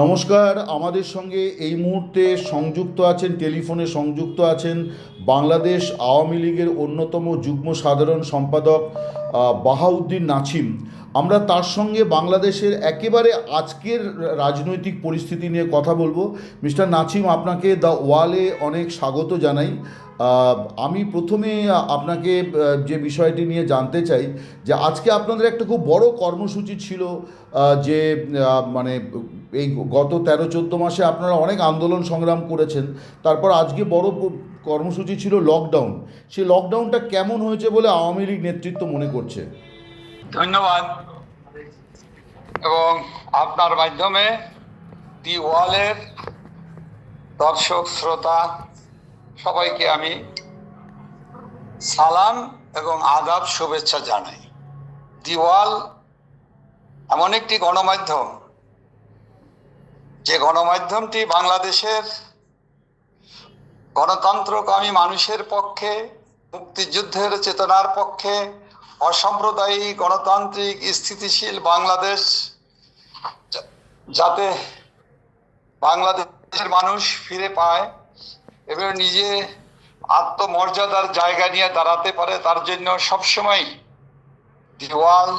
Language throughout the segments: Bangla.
নমস্কার, আমাদের সঙ্গে এই মুহূর্তে সংযুক্ত আছেন, টেলিফোনে সংযুক্ত আছেন বাংলাদেশ আওয়ামী লীগের অন্যতম যুগ্ম সাধারণ সম্পাদক বাহাউদ্দিন নাছিম। আমরা তার সঙ্গে বাংলাদেশের একেবারে আজকের রাজনৈতিক পরিস্থিতি নিয়ে কথা বলব। মিস্টার নাছিম, আপনাকে দ্য ওয়ালে অনেক স্বাগত জানাই। আমি প্রথমে আপনাকে যে বিষয়টি নিয়ে জানতে চাই, যে আজকে আপনাদের একটা খুব বড় কর্মসূচি ছিল যে মানে এই গত তেরো, চোদ্দ মাসে আপনারা অনেক আন্দোলন সংগ্রাম করেছেন। তারপর আজকে বড় কর্মসূচি ছিল লকডাউন সেই লকডাউনটা কেমন হয়েছে বলে আওয়ামী লীগ নেতৃত্ব মনে করছে? ধন্যবাদ। এবং আপনার মাধ্যমে দি ওয়ালের দর্শক, শ্রোতা, সবাইকে আমি সালাম এবং আদাব, শুভেচ্ছা জানাই। দি ওয়াল এমন একটি গণমাধ্যম যে গণমাধ্যমটি বাংলাদেশের গণতন্ত্রকামী মানুষের পক্ষে, মুক্তিযুদ্ধের চেতনার পক্ষে, অসাম্প্রদায়িক গণতান্ত্রিক স্থিতিশীল বাংলাদেশ যাতে বাংলাদেশের মানুষ ফিরে পায় এবং নিজে আত্মমর্যাদার জায়গা নিয়ে দাঁড়াতে পারে, তার জন্য সবসময় দেওয়াল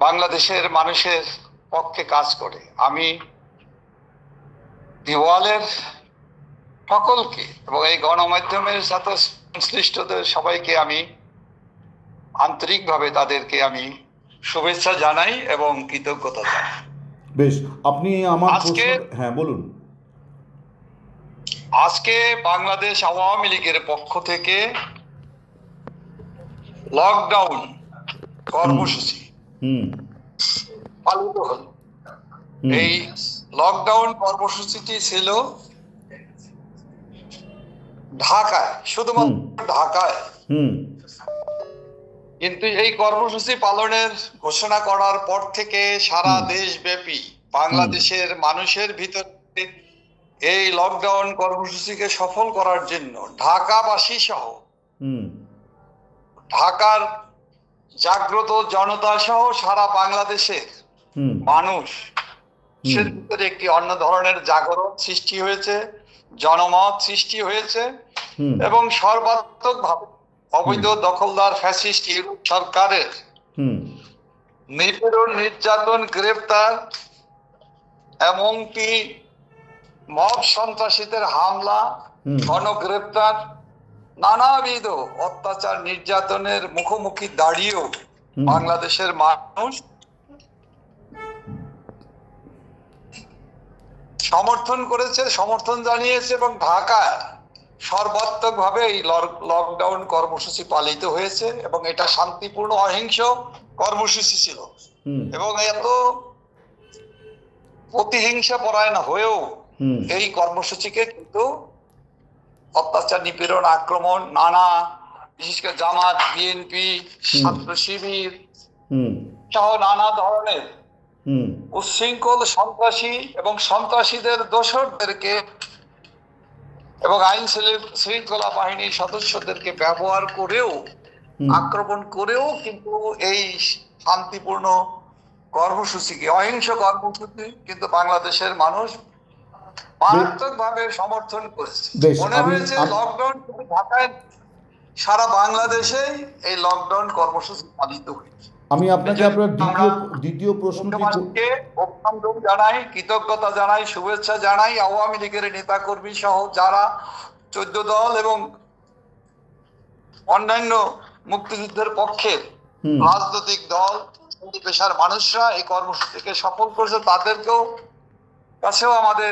বাংলাদেশের মানুষের পক্ষে কাজ করে। আমি দেওয়ালের সকলকে এবং এই গণমাধ্যমের সাথে সংশ্লিষ্টদের সবাইকে আমি আন্তরিকভাবে তাদেরকে আমি শুভেচ্ছা জানাই এবং কৃতজ্ঞতা জানাই। বেশ আপনি আমার আজকে- হ্যাঁ বলুন। আজকে বাংলাদেশ আওয়ামী লীগের পক্ষ থেকে লকডাউন কর্মসূচি। হুম। পালিত হল। এই লকডাউন কর্মসূচিটি ছিল ঢাকায় শুধুমাত্র ঢাকায়। কিন্তু এই কর্মসূচি পালনের ঘোষণা করার পর থেকে সারা দেশব্যাপী বাংলাদেশের মানুষের ভিতরে এই লকডাউন কর্মসূচিকে সফল করার জন্য ঢাকাবাসী সহ হুম। ঢাকার জাগ্রত জনতা সহ সারা বাংলাদেশের মানুষ ভিতরে একটি অন্য ধরনের জাগরণ সৃষ্টি হয়েছে জনমত সৃষ্টি হয়েছে এবং সর্বাত্মকভাবে অবৈধ দখলদার ফ্যাসিস্ট ইউরোপ সরকারের নিপীড়ন নির্যাতন গ্রেপ্তার এমনকি মব সন্ত্রাসীদের হামলা হুম। গণগ্রেপ্তার নানাবিধ অত্যাচার নির্যাতনের মুখোমুখি দাঁড়িয়েও বাংলাদেশের মানুষ সমর্থন করেছে সমর্থন জানিয়েছে এবং ঢাকায় সর্বাত্মকভাবে এই লকডাউন কর্মসূচি পালিত হয়েছে এবং এটা শান্তিপূর্ণ অহিংস কর্মসূচি ছিল। এবং এত প্রতিহিংসা পরায়ণ হয়েও এই কর্মসূচিকে কিন্তু অত্যাচার নিপীড়ন আক্রমণ নানা বিশেষ করে জামাত বিএনপি ছাত্র শিবির হুম। সহ নানা ধরনের হুম। উচ্ছৃঙ্খল সন্ত্রাসী এবং সন্ত্রাসীদের দোষরদেরকে এবং আইন শৃঙ্খলা বাহিনীর সদস্যদেরকে ব্যবহার করেও আক্রমণ করেও কিন্তু এই শান্তিপূর্ণ কর্মসূচিকে অহিংস কর্মসূচি কিন্তু বাংলাদেশের মানুষ মারাত্মক ভাবে সমর্থন করেছে। মনে হয়েছে লকডাউন ঢাকায় সারা বাংলাদেশেই এই লকডাউন কর্মসূচি পালিত হয়েছে। আমি আপনাকে আপনার দ্বিতীয় দ্বিতীয় প্রশ্নটি অভিনন্দন জানাই কৃতজ্ঞতা জানাই শুভেচ্ছা জানাই আওয়ামী লীগের নেতা কর্মী সহ যারা চোদ্দ দল এবং অন্যান্য মুক্তিযুদ্ধের পক্ষে রাজনৈতিক দল পেশার মানুষরা এই কর্মসূচিকে সফল করেছে তাদেরকেও কাছেও আমাদের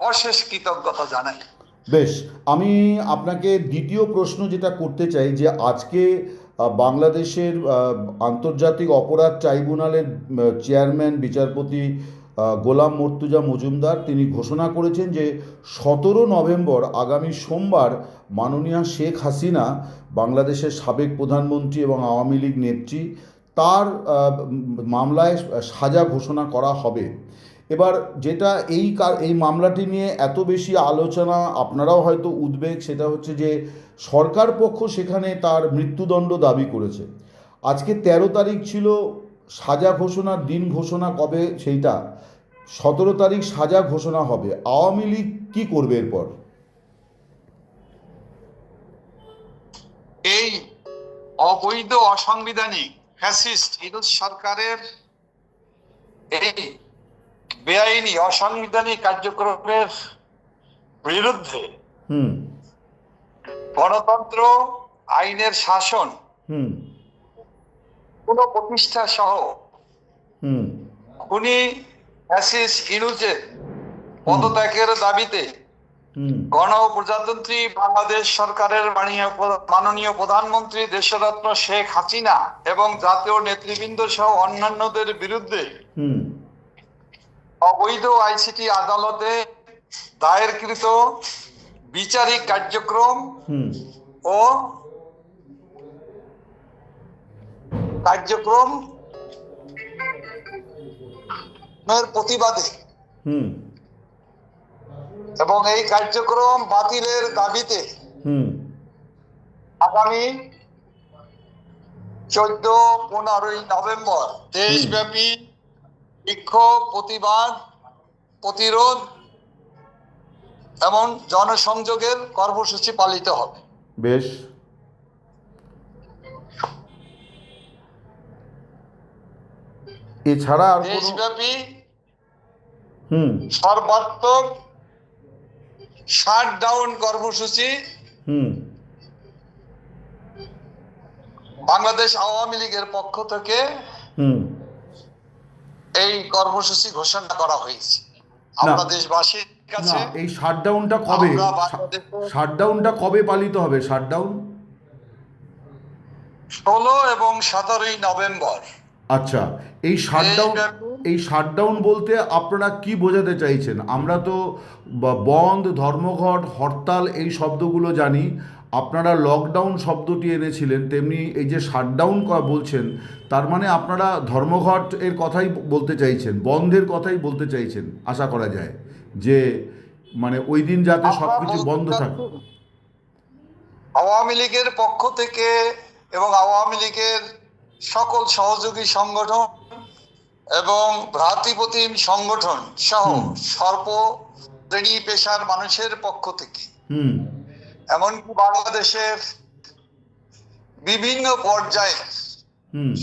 অশেষ কৃতজ্ঞতা জানাই। বেশ আমি আপনাকে দ্বিতীয় প্রশ্ন যেটা করতে চাই যে আজকে বাংলাদেশের আন্তর্জাতিক অপরাধ ট্রাইব্যুনালের চেয়ারম্যান, বিচারপতি গোলাম মর্তুজা মজুমদার তিনি ঘোষণা করেছেন যে সতেরো নভেম্বর আগামী সোমবার মাননীয় শেখ হাসিনা, বাংলাদেশের সাবেক প্রধানমন্ত্রী এবং আওয়ামী লীগ নেত্রী, তার মামলায় সাজা ঘোষণা করা হবে। এবার যেটা এই এই মামলাটি নিয়ে এত বেশি আলোচনা আপনারাও হয়তো উদ্বেগ, সেটা হচ্ছে যে সরকার পক্ষ সেখানে তার মৃত্যুদণ্ড দাবি করেছে। আজকে তেরো তারিখ ছিল, সাজা ঘোষণার দিন ঘোষণা কবে সেইটা? সতেরো তারিখ সাজা ঘোষণা হবে। আওয়ামী লীগ কি করবে এরপর? এই অবৈধ, অসাংবিধানিক, ফ্যাসিস্ট সরকারের এই বেআইনি অসাংবিধানিক কার্যক্রমের বিরুদ্ধে হুম। গণতন্ত্র আইনের শাসন কোন প্রতিষ্ঠা সহ খুনি ফ্যাসিস ইনুজের পদত্যাগের দাবিতে হুম। গণ প্রজাতন্ত্রী বাংলাদেশ সরকারের মাননীয় প্রধানমন্ত্রী দেশরত্ন শেখ হাসিনা এবং জাতীয় নেতৃবৃন্দ সহ অন্যান্যদের বিরুদ্ধে হুম। অবৈধ আইসিটি আদালতে দায়েরকৃত বিচারিক কার্যক্রম ও কার্যক্রম প্রতিবাদে। এবং এই কার্যক্রম বাতিলের দাবিতে হুম। আগামী চোদ্দ পনেরোই নভেম্বর দেশব্যাপী বিক্ষোভ প্রতিবাদ প্রতিরোধ এবং জনসংযোগের কর্মসূচি পালিত হবে। বেশ। এছাড়া আর দেশব্যাপী হুম। সর্বাত্মক শাট ডাউন কর্মসূচি হুম। বাংলাদেশ আওয়ামী লীগের পক্ষ থেকে এই কর্মসূচি ঘোষণা করা হয়েছে। আমরা দেশবাসীর না কাছে এই শাটডাউনটা কবে? শাটডাউনটা কবে পালিত হবে? শাটডাউন ষোলো এবং সতেরোই নভেম্বর। আচ্ছা এই শাটডাউন এই শাটডাউন বলতে আপনারা কি বোঝাতে চাইছেন? আমরা তো বন্ধ ধর্মঘট হরতাল এই শব্দগুলো জানি। আপনারা লকডাউন শব্দটি এনেছিলেন তেমনি এই যে শাটডাউন বলছেন তার মানে আপনারা ধর্মঘট এর কথাই বলতে চাইছেন বন্ধের কথাই বলতে চাইছেন আশা করা যায় যে মানে ওই দিন যাতে সব আমরা কিছু বন্ধ থাকে আওয়ামী লীগের পক্ষ থেকে এবং আওয়ামী লীগের সকল সহযোগী সংগঠন এবং ভ্রাতৃপ্রতিম সংগঠন সহ। সর্ব শ্রেণি পেশার মানুষের পক্ষ থেকে হুম এমনকি বাংলাদেশের বিভিন্ন পর্যায়ে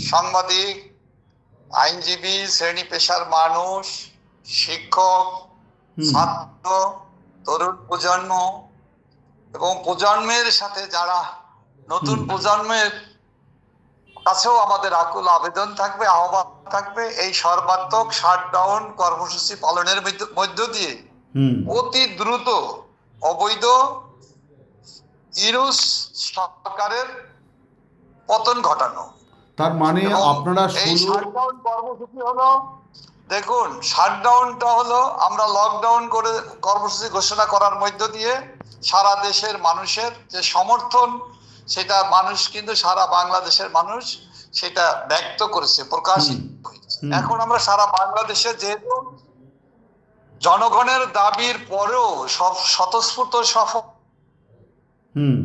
সাংবাদিক আইনজীবী শ্রেণি পেশার মানুষ শিক্ষক ছাত্র তরুণ প্রজন্ম এবং প্রজন্মের সাথে যারা নতুন প্রজন্মের কাছেও আমাদের আকুল আবেদন থাকবে আহ্বান থাকবে এই সর্বাত্মক শাটডাউন কর্মসূচি পালনের মধ্য- মধ্য দিয়ে অতি দ্রুত অবৈধ ইরুস সরকারের পতন ঘটানো। তার মানে আপনারা এই শাটডাউন কর্মসূচি হলো দেখুন শাটডাউনটা হলো আমরা লকডাউন করে কর্মসূচি ঘোষণা করার মধ্য দিয়ে সারা দেশের মানুষের যে সমর্থন সেটা মানুষ কিন্তু সারা বাংলাদেশের মানুষ সেটা ব্যক্ত করেছে প্রকাশিত হয়েছে। এখন আমরা সারা বাংলাদেশে যেহেতু জনগণের দাবির পরেও সব স্বতঃস্ফূর্ত সফল হুম।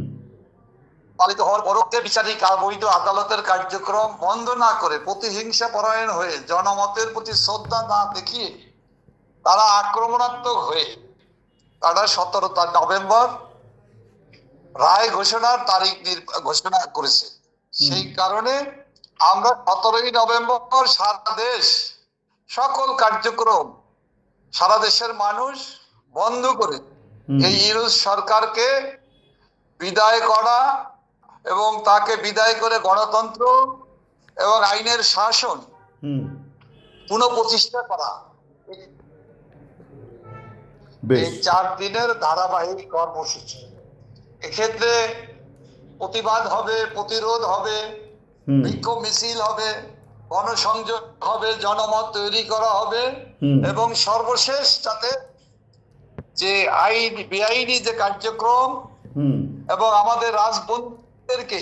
পালিত হওয়ার পরবর্তী বিচারিক অবৈধ আদালতের কার্যক্রম বন্ধ না করে প্রতিহিংসা পরায়ণ হয়ে জনমতের প্রতি শ্রদ্ধা না দেখিয়ে তারা আক্রমণাত্মক হয়ে তারা সতেরো নভেম্বর রায় ঘোষণার তারিখ ঘোষণা করেছে। সেই কারণে আমরা সতেরোই নভেম্বর সারা দেশ সকল কার্যক্রম সারা দেশের মানুষ বন্ধ করে এই ইরুজ সরকারকে বিদায় করা এবং তাকে বিদায় করে গণতন্ত্র এবং আইনের শাসন হুম। পুনঃপ্রতিষ্ঠা করা। এই চার দিনের ধারাবাহিক কর্মসূচি। এক্ষেত্রে প্রতিবাদ হবে প্রতিরোধ হবে বিক্ষোভ মিছিল হবে গণসংযোগ হবে জনমত তৈরি করা হবে এবং সর্বশেষ যাতে যে আইন বেআইনি যে কার্যক্রম হুম। এবং আমাদের রাজবন্ধুদেরকে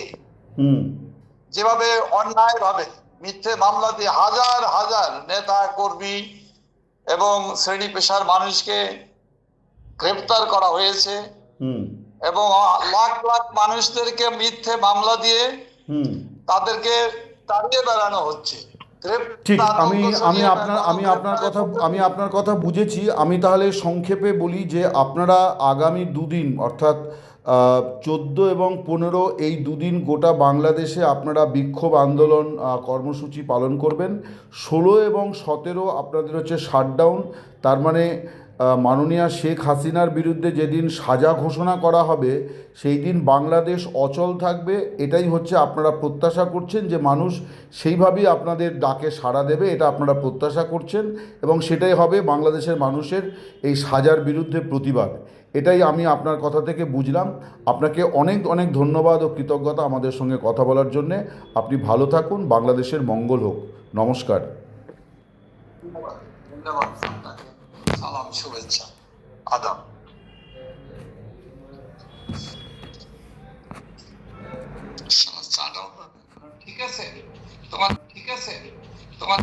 যেভাবে অন্যায়ভাবে মিথ্যে মামলা দিয়ে হাজার হাজার নেতা কর্মী এবং শ্রেণি পেশার মানুষকে গ্রেপ্তার করা হয়েছে এবং লাখ লাখ মানুষদেরকে মিথ্যে মামলা দিয়ে হুম। তাদেরকে তাড়িয়ে বেড়ানো হচ্ছে। ঠিক আমি আমি আপনার আমি আপনার কথা আমি আপনার কথা বুঝেছি। আমি তাহলে সংক্ষেপে বলি যে আপনারা আগামী দুদিন অর্থাৎ চোদ্দ এবং পনেরো এই দুদিন গোটা বাংলাদেশে আপনারা বিক্ষোভ আন্দোলন কর্মসূচি পালন করবেন। ষোলো এবং সতেরো আপনাদের হচ্ছে শাটডাউন তার মানে মাননীয়া শেখ হাসিনার বিরুদ্ধে যেদিন সাজা ঘোষণা করা হবে, সেই দিন বাংলাদেশ অচল থাকবে। এটাই হচ্ছে আপনারা প্রত্যাশা করছেন যে মানুষ সেইভাবেই আপনাদের ডাকে সাড়া দেবে, এটা আপনারা প্রত্যাশা করছেন এবং সেটাই হবে বাংলাদেশের মানুষের এই সাজার বিরুদ্ধে প্রতিবাদ। এটাই আমি আপনার কথা থেকে বুঝলাম। আপনাকে অনেক অনেক ধন্যবাদ ও কৃতজ্ঞতা আমাদের সঙ্গে কথা বলার জন্যে। আপনি ভালো থাকুন, বাংলাদেশের মঙ্গল হোক। নমস্কার। আদাব। ঠিক আছে? তোমার ঠিক আছে? তোমার